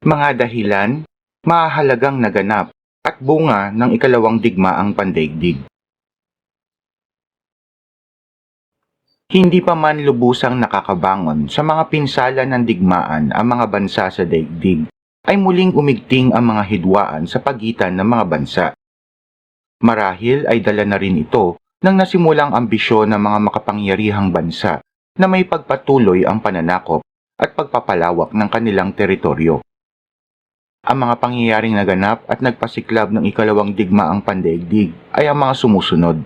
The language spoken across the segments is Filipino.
mga dahilan, mahalagang naganap at bunga ng ikalawang digmaang pandaigdig. Hindi pa man lubusang nakakabangon sa mga pinsala ng digmaan ang mga bansa sa daigdig, ay muling umigting ang mga hidwaan sa pagitan ng mga bansa. Marahil ay dala na rin ito ng nasimulang ambisyon ng mga makapangyarihang bansa na may pagpatuloy ang pananakop at pagpapalawak ng kanilang teritoryo. Ang mga pangyayaring naganap at nagpasiklab ng ikalawang digmaang pandaigdig ay ang mga sumusunod.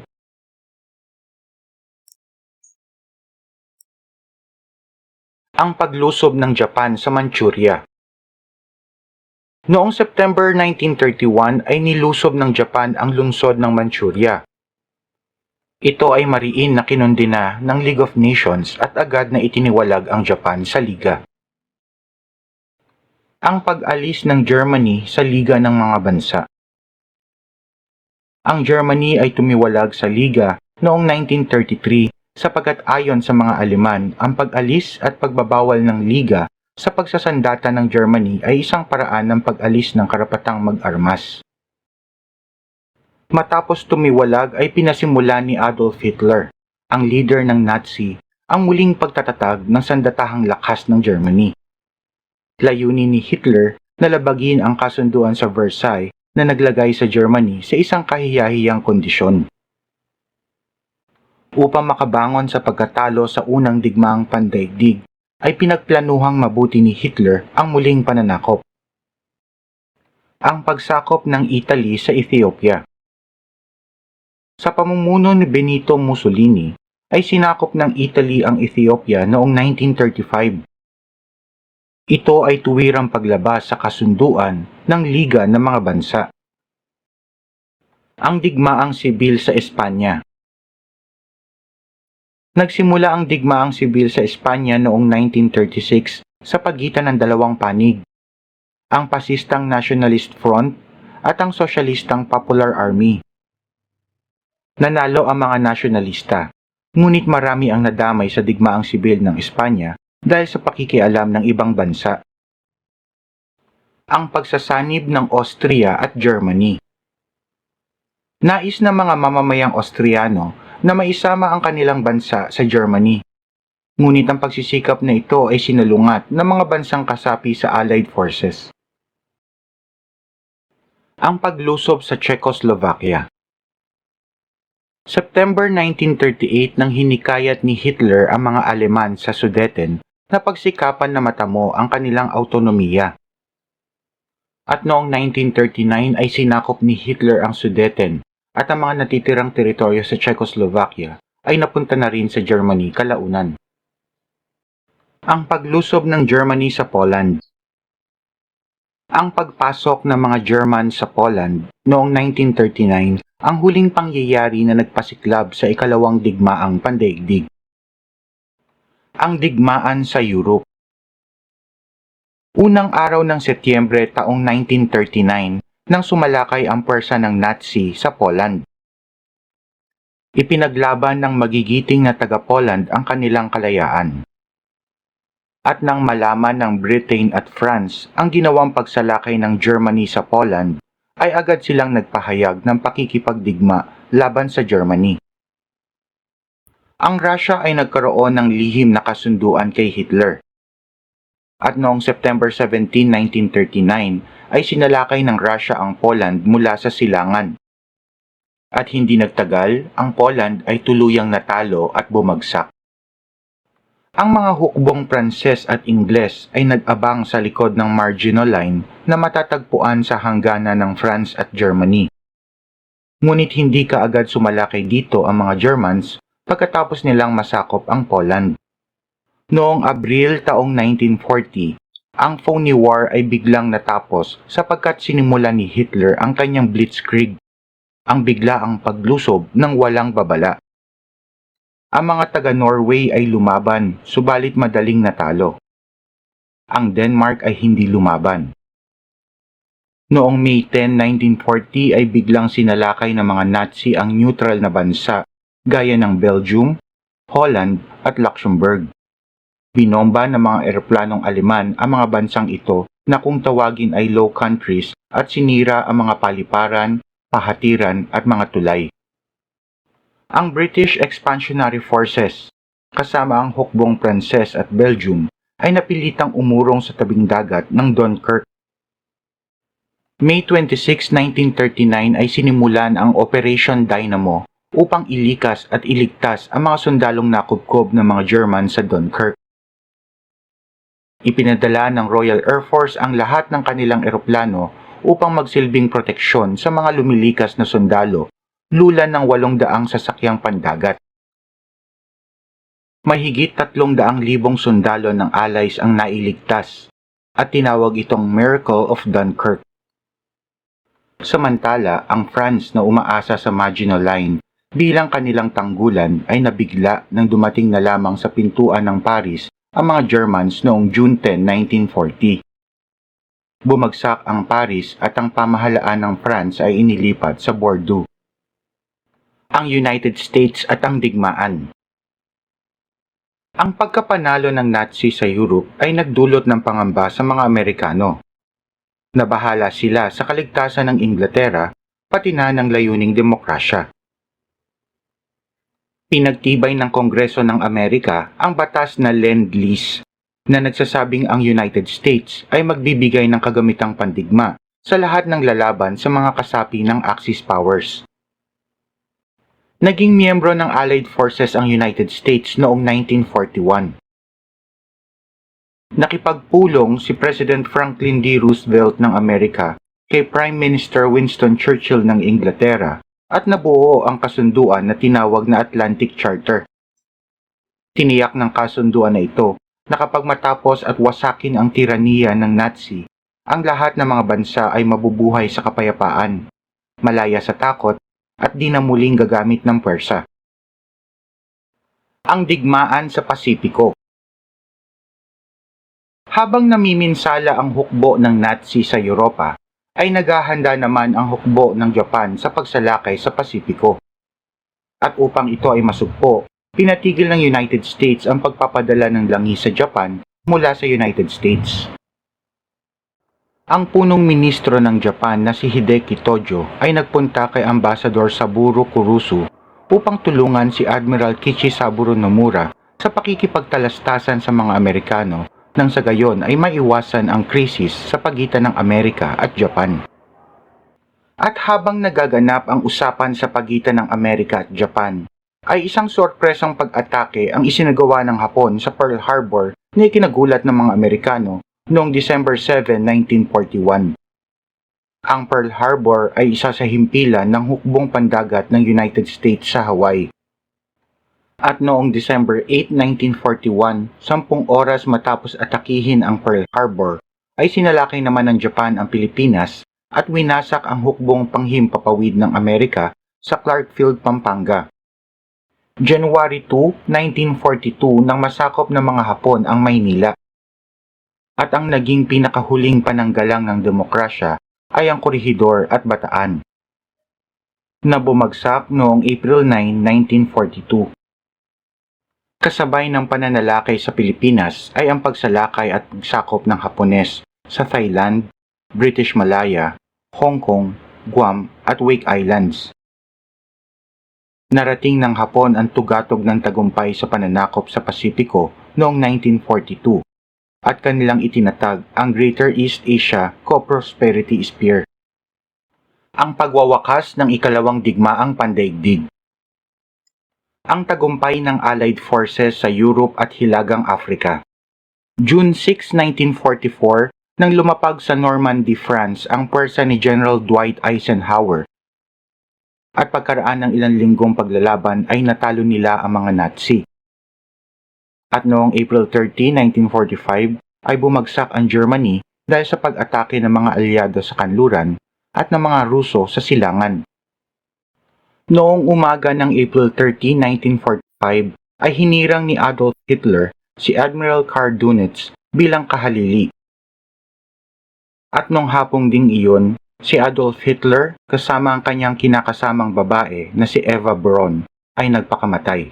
Ang paglusob ng Japan sa Manchuria Noong September 1931 ay nilusob ng Japan ang lungsod ng Manchuria. Ito ay mariin na kinundina ng League of Nations at agad na itiniwalag ang Japan sa Liga. Ang pag-alis ng Germany sa Liga ng mga bansa Ang Germany ay tumiwalag sa Liga noong 1933 sapagkat ayon sa mga Aleman, ang pag-alis at pagbabawal ng Liga sa pagsasandata ng Germany ay isang paraan ng pag-alis ng karapatang mag-armas. Matapos tumiwalag ay pinasimula ni Adolf Hitler, ang leader ng Nazi, ang muling pagtatatag ng sandatahang lakas ng Germany. Layunin ni Hitler na labagin ang kasunduan sa Versailles na naglagay sa Germany sa isang kahiyahiyang kondisyon. Upang makabangon sa pagkatalo sa unang digmaang pandaigdig, ay pinagplanuhang mabuti ni Hitler ang muling pananakop. Ang pagsakop ng Italy sa Ethiopia Sa pamumuno ni Benito Mussolini, ay sinakop ng Italy ang Ethiopia noong 1935. Ito ay tuwirang paglabas sa kasunduan ng Liga ng mga Bansa. Ang digmaang sibil sa Espanya Nagsimula ang digmaang sibil sa Espanya noong 1936 sa pagitan ng dalawang panig, ang Pasistang Nationalist Front at ang Sosyalistang Popular Army. Nanalo ang mga nasyonalista, ngunit marami ang nadamay sa digmaang sibil ng Espanya dahil sa pakikialam ng ibang bansa. Ang pagsasanib ng Austria at Germany Nais ng mga mamamayang Austriano na maisama ang kanilang bansa sa Germany. Ngunit ang pagsisikap na ito ay sinalungat ng mga bansang kasapi sa Allied Forces. Ang paglusob sa Czechoslovakia September 1938 nang hinikayat ni Hitler ang mga Aleman sa Sudeten na pagsikapan na matamo ang kanilang autonomiya. At noong 1939 ay sinakop ni Hitler ang Sudeten at ang mga natitirang teritoryo sa Czechoslovakia ay napunta na rin sa Germany kalaunan. Ang paglusob ng Germany sa Poland Ang pagpasok ng mga German sa Poland noong 1939 ang huling pangyayari na nagpasiklab sa ikalawang digmaang pandaigdig. Ang digmaan sa Europe Unang araw ng Setyembre taong 1939 nang sumalakay ang pwersa ng Nazi sa Poland. Ipinaglaban ng magigiting na taga-Poland ang kanilang kalayaan. At nang malaman ng Britain at France ang ginawang pagsalakay ng Germany sa Poland, ay agad silang nagpahayag ng pakikipagdigma laban sa Germany. Ang Russia ay nagkaroon ng lihim na kasunduan kay Hitler. At noong September 17, 1939, ay sinalakay ng Russia ang Poland mula sa silangan. At hindi nagtagal, ang Poland ay tuluyang natalo at bumagsak. Ang mga hukbong Pranses at Ingles ay nag-abang sa likod ng Maginot Line na matatagpuan sa hangganan ng France at Germany. Ngunit hindi kaagad sumalakay dito ang mga Germans pagkatapos nilang masakop ang Poland. Noong Abril taong 1940, ang phony war ay biglang natapos sapagkat sinimula ni Hitler ang kanyang blitzkrieg, ang biglaang paglusob ng walang babala. Ang mga taga-Norway ay lumaban, subalit madaling natalo. Ang Denmark ay hindi lumaban. Noong May 10, 1940 ay biglang sinalakay ng mga Nazi ang neutral na bansa gaya ng Belgium, Holland at Luxembourg. Binomba ng mga eroplanong Aleman ang mga bansang ito na kung tawagin ay Low Countries at sinira ang mga paliparan, pahatiran at mga tulay. Ang British Expansionary Forces, kasama ang hukbong Pranses at Belgium, ay napilitang umurong sa tabing dagat ng Dunkirk. May 26, 1939 ay sinimulan ang Operation Dynamo upang ilikas at iligtas ang mga sundalong nakubkob ng mga German sa Dunkirk. Ipinadala ng Royal Air Force ang lahat ng kanilang eroplano upang magsilbing proteksyon sa mga lumilikas na sundalo, lulan ng walong daang sasakyang pandagat. Mahigit tatlong daang libong sundalo ng Allies ang nailigtas at tinawag itong Miracle of Dunkirk. Samantala, ang France na umaasa sa Maginot Line bilang kanilang tanggulan ay nabigla nang dumating na lamang sa pintuan ng Paris ang mga Germans noong June 10, 1940. Bumagsak ang Paris at ang pamahalaan ng France ay inilipat sa Bordeaux. Ang United States at ang digmaan Ang pagkapanalo ng Nazi sa Europe ay nagdulot ng pangamba sa mga Amerikano. Nabahala sila sa kaligtasan ng Inglaterra pati na ng layuning demokrasya pinagtibay ng Kongreso ng Amerika ang batas na Lend-Lease na nagsasabing ang United States ay magbibigay ng kagamitang pandigma sa lahat ng lalaban sa mga kasapi ng Axis powers. Naging miyembro ng Allied Forces ang United States noong 1941. Nakipagpulong si President Franklin D. Roosevelt ng Amerika kay Prime Minister Winston Churchill ng Inglaterra at nabuo ang kasunduan na tinawag na Atlantic Charter. Tiniyak ng kasunduan na ito na kapag matapos at wasakin ang tiraniya ng Nazi, ang lahat ng mga bansa ay mabubuhay sa kapayapaan, malaya sa takot at di na muling gagamit ng pwersa. Ang digmaan sa Pasipiko Habang namiminsala ang hukbo ng Nazi sa Europa, ay naghahanda naman ang hukbo ng Japan sa pagsalakay sa Pasipiko. At upang ito ay masugpo, pinatigil ng United States ang pagpapadala ng langis sa Japan mula sa United States. Ang punong ministro ng Japan na si Hideki Tojo ay nagpunta kay Ambassador Saburo Kurusu upang tulungan si Admiral Kichi Saburo Nomura sa pakikipagtalastasan sa mga Amerikano nang sa gayon ay maiwasan ang krisis sa pagitan ng Amerika at Japan. At habang nagaganap ang usapan sa pagitan ng Amerika at Japan, ay isang sorpresang pag-atake ang isinagawa ng Hapon sa Pearl Harbor na ikinagulat ng mga Amerikano noong December 7, 1941. Ang Pearl Harbor ay isa sa himpilan ng hukbong pandagat ng United States sa Hawaii at noong December 8, 1941, sampung oras matapos atakihin ang Pearl Harbor, ay sinalakay naman ng Japan ang Pilipinas at winasak ang hukbong panghimpapawid ng Amerika sa Clark Field, Pampanga. January 2, 1942 nang masakop ng mga Hapon ang Maynila. At ang naging pinakahuling pananggalang ng demokrasya ay ang Korihidor at Bataan na bumagsak noong April 9, 1942. Kasabay ng pananalakay sa Pilipinas ay ang pagsalakay at pagsakop ng Hapones sa Thailand, British Malaya, Hong Kong, Guam at Wake Islands. Narating ng Hapon ang tugatog ng tagumpay sa pananakop sa Pasipiko noong 1942 at kanilang itinatag ang Greater East Asia Co-Prosperity Spear. Ang pagwawakas ng ikalawang digmaang pandaigdig ang tagumpay ng Allied Forces sa Europe at Hilagang Afrika. June 6, 1944, nang lumapag sa Normandy, France ang pwersa ni General Dwight Eisenhower. At pagkaraan ng ilang linggong paglalaban ay natalo nila ang mga Nazi. At noong April 30, 1945, ay bumagsak ang Germany dahil sa pag-atake ng mga alyado sa kanluran at ng mga Ruso sa silangan. Noong umaga ng April 30, 1945, ay hinirang ni Adolf Hitler si Admiral Karl Dönitz bilang kahalili. At nung hapong ding iyon, si Adolf Hitler kasama ang kanyang kinakasamang babae na si Eva Braun ay nagpakamatay.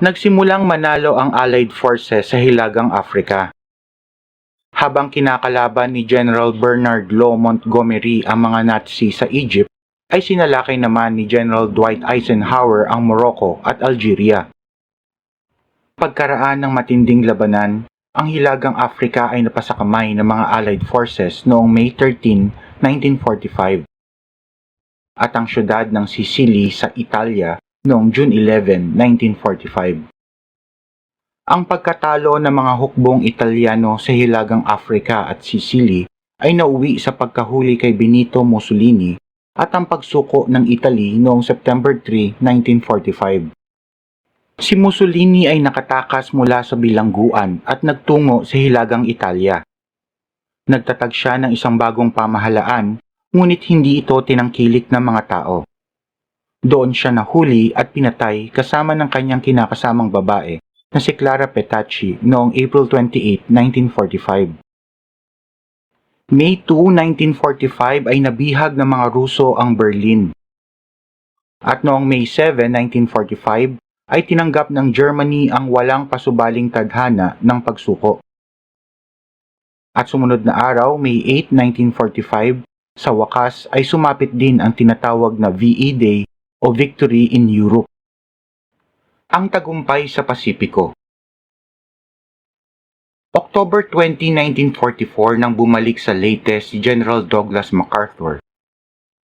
Nagsimulang manalo ang Allied Forces sa Hilagang Afrika. Habang kinakalaban ni General Bernard Law Montgomery ang mga Nazi sa Egypt, ay sinalakay naman ni General Dwight Eisenhower ang Morocco at Algeria. Pagkaraan ng matinding labanan, ang Hilagang Afrika ay napasakamay ng mga Allied forces noong May 13, 1945 at ang syudad ng Sicily sa Italia noong June 11, 1945. Ang pagkatalo ng mga hukbong Italiano sa Hilagang Afrika at Sicily ay nauwi sa pagkahuli kay Benito Mussolini at ang pagsuko ng Italy noong September 3, 1945. Si Mussolini ay nakatakas mula sa bilangguan at nagtungo sa Hilagang Italia. Nagtatag siya ng isang bagong pamahalaan ngunit hindi ito tinangkilik ng mga tao. Doon siya nahuli at pinatay kasama ng kanyang kinakasamang babae na si Clara Petacci noong April 28, 1945. May 2, 1945 ay nabihag ng mga Ruso ang Berlin. At noong May 7, 1945 ay tinanggap ng Germany ang walang pasubaling tadhana ng pagsuko. At sumunod na araw, May 8, 1945, sa wakas ay sumapit din ang tinatawag na VE Day o Victory in Europe. Ang tagumpay sa Pasipiko October 20, 1944 nang bumalik sa Leyte si General Douglas MacArthur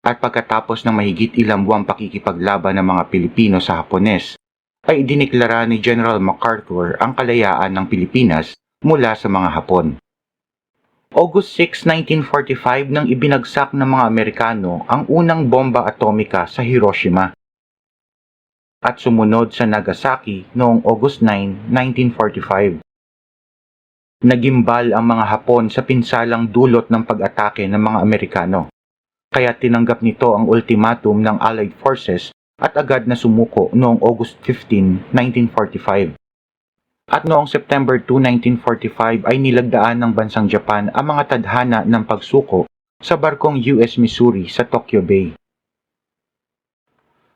at pagkatapos ng mahigit ilang buwang pakikipaglaban ng mga Pilipino sa Hapones, ay diniklara ni General MacArthur ang kalayaan ng Pilipinas mula sa mga Hapon. August 6, 1945 nang ibinagsak ng mga Amerikano ang unang bomba atomika sa Hiroshima at sumunod sa Nagasaki noong August 9, 1945. Nagimbal ang mga Hapon sa pinsalang dulot ng pag-atake ng mga Amerikano, kaya tinanggap nito ang ultimatum ng Allied Forces at agad na sumuko noong August 15, 1945. At noong September 2, 1945 ay nilagdaan ng bansang Japan ang mga tadhana ng pagsuko sa barkong US Missouri sa Tokyo Bay.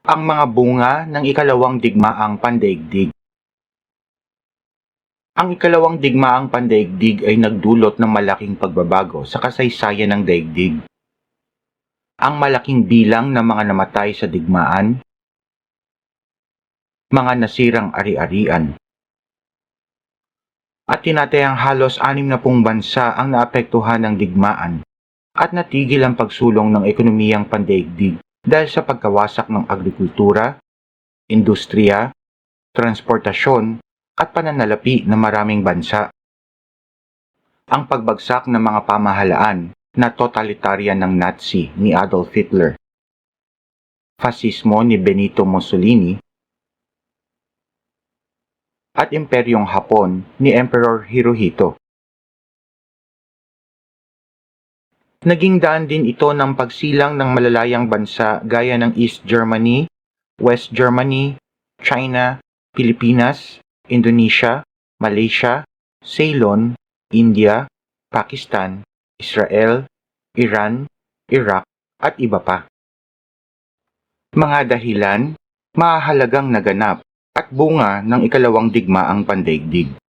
Ang mga bunga ng ikalawang digmaang pandaigdig Ang ikalawang digmaang pandaigdig ay nagdulot ng malaking pagbabago sa kasaysayan ng daigdig. Ang malaking bilang ng mga namatay sa digmaan, mga nasirang ari-arian, at tinatayang halos anim na pong bansa ang naapektuhan ng digmaan at natigil ang pagsulong ng ekonomiyang pandaigdig dahil sa pagkawasak ng agrikultura, industriya, transportasyon at pananalapi ng maraming bansa. Ang pagbagsak ng mga pamahalaan na totalitarian ng Nazi ni Adolf Hitler, fasismo ni Benito Mussolini, at Imperyong Hapon ni Emperor Hirohito. Naging daan din ito ng pagsilang ng malalayang bansa gaya ng East Germany, West Germany, China, Pilipinas, Indonesia, Malaysia, Ceylon, India, Pakistan, Israel, Iran, Iraq, at iba pa. Mga dahilan, mahalagang naganap at bunga ng ikalawang digmaang pandaigdig.